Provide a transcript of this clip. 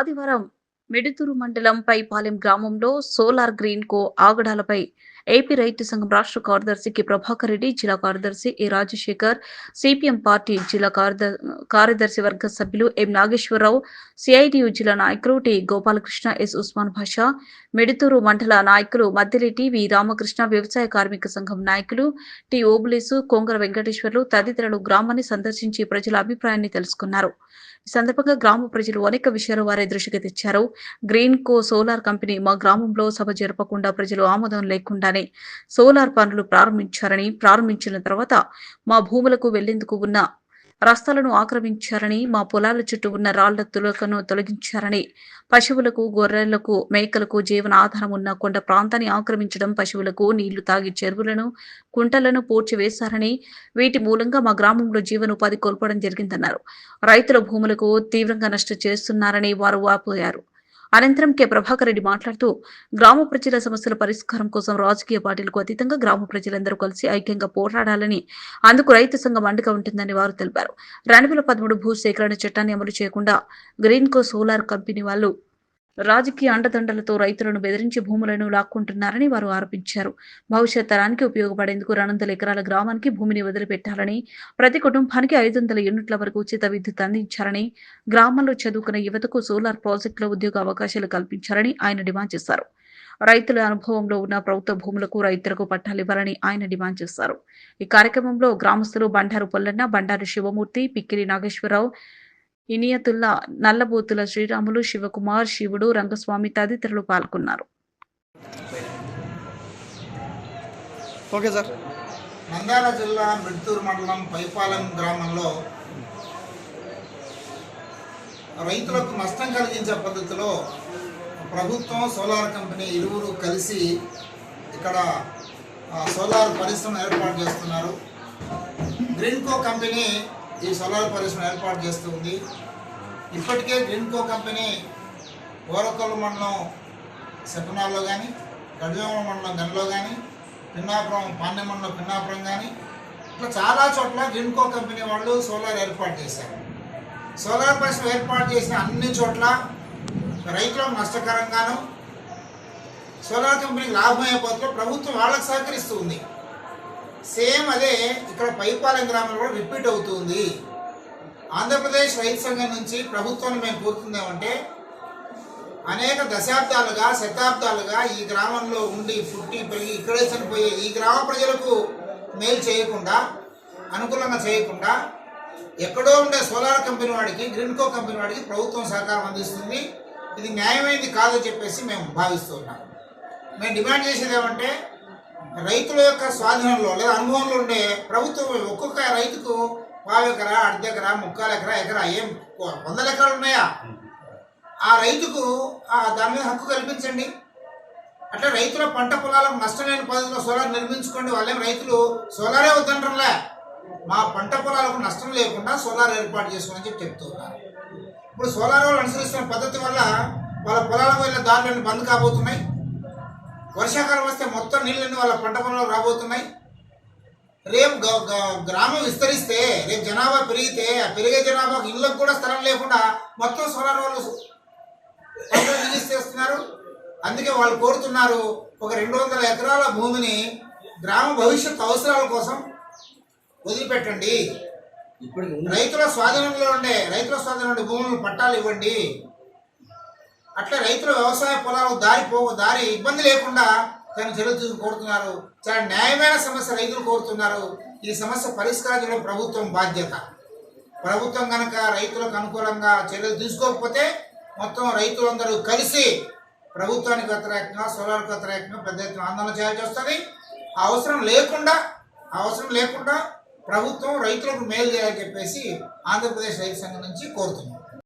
ఆదివారం మిడుతూరు మండలం పైపాలెం గ్రామంలో సోలార్ గ్రీన్ కో ఆగడాలపై ఏపీ రైతు సంఘం రాష్ట్ర కార్యదర్శి కె ప్రభాకర్ రెడ్డి జిల్లా కార్యదర్శి ఏ రాజశేఖర్ సిపిఎం పార్టీ జిల్లా కార్యదర్శి వర్గ సభ్యులు ఎం నాగేశ్వరరావు సిఐటియు జిల్లా నాయకులు టి గోపాలకృష్ణ ఎస్ ఉస్మాన్ భాషా మెడితూరు మండల నాయకులు మద్దిరెడ్డి వి రామకృష్ణ వ్యవసాయ కార్మిక సంఘం నాయకులు టి ఓబులేసు కొంగర వెంకటేశ్వర్లు తదితరులు గ్రామాన్ని సందర్శించి ప్రజల అభిప్రాయాన్ని తెలుసుకున్నారు. ఈ సందర్భంగా గ్రామ ప్రజలు అనేక విషయాలు వారి దృష్టికి తెచ్చారు. గ్రీన్ కో సోలార్ కంపెనీ మా గ్రామంలో సభ జరపకుండా ప్రజలు ఆమోదం లేకుండా లేకుండానే సోలార్ పనులు ప్రారంభించారని ప్రారంభించిన తర్వాత మా భూములకు వెళ్ళేందుకు ఉన్న రస్తాలను ఆక్రమించారని మా పొలాల చుట్టూ ఉన్న రాళ్ళ తులకను తొలగించారని పశువులకు గొర్రెలకు మేకలకు జీవన ఆధారం ఉన్న కొండ ప్రాంతాన్ని ఆక్రమించడం పశువులకు నీళ్ళు తాగి చెరువులను కుంటలను పూడ్చివేశారని వీటి మూలంగా మా గ్రామంలో జీవనోపాధి కోల్పోవడం జరిగిందన్నారు. రైతుల భూములకు తీవ్రంగా నష్టం చేస్తున్నారని వారు వాపోయారు. అనంతరం కె. ప్రభాకర్ రెడ్డి మాట్లాడుతూ గ్రామ ప్రజల సమస్యల పరిష్కారం కోసం రాజకీయ పార్టీలకు అతీతంగా గ్రామ ప్రజలందరూ కలిసి ఐక్యంగా పోరాడాలని అందుకు రైతు సంఘం అండగా ఉంటుందని వారు తెలిపారు. రెండు వేల పదమూడు భూ సేకరణ చట్టాన్ని అమలు చేయకుండా గ్రీన్ కో సోలార్ కంపెనీ వాళ్ళు రాజకీయ అండదండలతో రైతులను బెదిరించి భూములను లాక్కుంటున్నారని వారు ఆరోపించారు. భవిష్యత్ తరానికి ఉపయోగపడేందుకు రెండు వందల ఎకరాల గ్రామానికి భూమిని వదిలిపెట్టాలని ప్రతి కుటుంబానికి ఐదు వందల యూనిట్ల వరకు ఉచిత విద్యుత్ అందించాలని గ్రామంలో చదువుకున్న యువతకు సోలార్ ప్రాజెక్టులో ఉద్యోగ అవకాశాలు కల్పించాలని ఆయన డిమాండ్ చేశారు. రైతుల అనుభవంలో ఉన్న ప్రభుత్వ భూములకు రైతులకు పట్టాలు ఇవ్వాలని ఆయన డిమాండ్ చేశారు. ఈ కార్యక్రమంలో గ్రామస్తులు బండారు పొల్లన్న బండారు శివమూర్తి పిక్కిరి నాగేశ్వరరావు ఇనియతుల్లా నల్లబోతుల శ్రీరాములు శివకుమార్ శివుడు రంగస్వామి తదితరులు పాల్గొన్నారు. Okay sir. నంద్యాల జిల్లా మిడ్తూరు మండలం పైపాలెం గ్రామంలో రైతులకు నష్టం కలిగించే పద్ధతిలో ప్రభుత్వం సోలార్ కంపెనీ ఇరువురు కలిసి ఇక్కడ సోలార్ పరిశ్రమ ఏర్పాటు చేస్తున్నారు. గ్రీన్కో కంపెనీ ఈ సోలార్ పరిశ్రమ ఏర్పాటు చేస్తుంది ఇప్పటికే గ్రీన్కో కంపెనీ ఓరకొల్లు మండలం సెపనాల్లో కానీ గడిజామ మండలం గనిలో కానీ పిన్నాపురం పాండ్య మండలం పిన్నాపురం కానీ ఇట్లా చాలా చోట్ల గ్రీన్కో కంపెనీ వాళ్ళు సోలార్ ఏర్పాటు చేశారు. సోలార్ పరిశ్రమ ఏర్పాటు చేసిన అన్ని చోట్ల రైతులకు నష్టకరంగాను సోలార్ కంపెనీకి లాభమయ్యే పద్ధతిలో ప్రభుత్వం వాళ్ళకి సహకరిస్తూ ఉంది. సేమ్ అదే ఇక్కడ పైపాలెం గ్రామంలో కూడా రిపీట్ అవుతుంది. ఆంధ్రప్రదేశ్ రైతు సంఘం నుంచి ప్రభుత్వాన్ని మేము కోరుతుందేమంటే అనేక దశాబ్దాలుగా శతాబ్దాలుగా ఈ గ్రామంలో ఉండి పుట్టి పెరిగి ఇక్కడే చనిపోయే ఈ గ్రామ ప్రజలకు మేలు చేయకుండా అనుకూలంగా చేయకుండా ఎక్కడో ఉండే సోలార్ కంపెనీ వాడికి గ్రీన్కో కంపెనీ వాడికి ప్రభుత్వం సహకారం అందిస్తుంది. ఇది న్యాయమైనది కాదని చెప్పేసి మేము భావిస్తున్నాం మేము డిమాండ్ చేసేది ఏమంటే రైతుల యొక్క స్వాధీనంలో లేదా అనుభవంలో ఉండే ప్రభుత్వం ఒక్కొక్క రైతుకు పావు ఎకరా అర్ధ ఎకరా ముక్కాలు ఎకరా ఎకరా ఏం వందల ఎకరాలు ఉన్నాయా? ఆ రైతుకు ఆ దాని మీద హక్కు కల్పించండి. అట్లా రైతుల పంట పొలాలకు నష్టం లేని పద్ధతిలో సోలార్ నిర్మించుకోండి. వాళ్ళేం రైతులు సోలారే వద్దంటారులే. మా పంట పొలాలకు నష్టం లేకుండా సోలార్ ఏర్పాటు చేసుకోమని చెప్పి చెప్తున్నారు ఇప్పుడు సోలార్ వాళ్ళు అనుసరిస్తున్న పద్ధతి వల్ల వాళ్ళ పొలాలకు వెళ్ళే దారులన్నీ బంద్ కాబోతున్నాయి. వర్షాకాలం వస్తే మొత్తం నీళ్ళన్నీ వాళ్ళ పంట పొలంలో రాబోతున్నాయి. రేపు గ్రామం విస్తరిస్తే రేపు జనాభా పెరిగితే ఆ పెరిగే జనాభాకు ఇళ్ళకు కూడా స్థలం లేకుండా మొత్తం సోలార్ వాళ్ళు రిలీజ్ చేస్తున్నారు. అందుకే వాళ్ళు కోరుతున్నారు ఒక రెండు వందల ఎకరాల భూమిని గ్రామ భవిష్యత్ అవసరాల కోసం వదిలిపెట్టండి. రైతుల స్వాధీనంలో ఉండే రైతుల స్వాధీనంలో ఉండే భూములను పట్టాలు ఇవ్వండి. అట్లా రైతులు వ్యవసాయ పొలాలు దారి పో దారి ఇబ్బంది లేకుండా తను జరుగుతూ కోరుతున్నారు. చాలా న్యాయమైన సమస్య రైతులు కోరుతున్నారు. ఈ సమస్య పరిష్కరించడం ప్రభుత్వం బాధ్యత. ప్రభుత్వం కనుక రైతులకు అనుకూలంగా చర్యలు తీసుకోకపోతే మొత్తం రైతులందరూ కలిసి ప్రభుత్వానికి వ్యతిరేకంగా సోలార్కు వ్యతిరేకంగా పెద్ద ఎత్తున ఆందోళన చేయాల్సి వస్తుంది. ఆ అవసరం లేకుండా అవసరం లేకుండా ప్రభుత్వం రైతులకు మేలు చేయాలని చెప్పేసి ఆంధ్రప్రదేశ్ రైతు సంఘం నుంచి కోరుతున్నాం.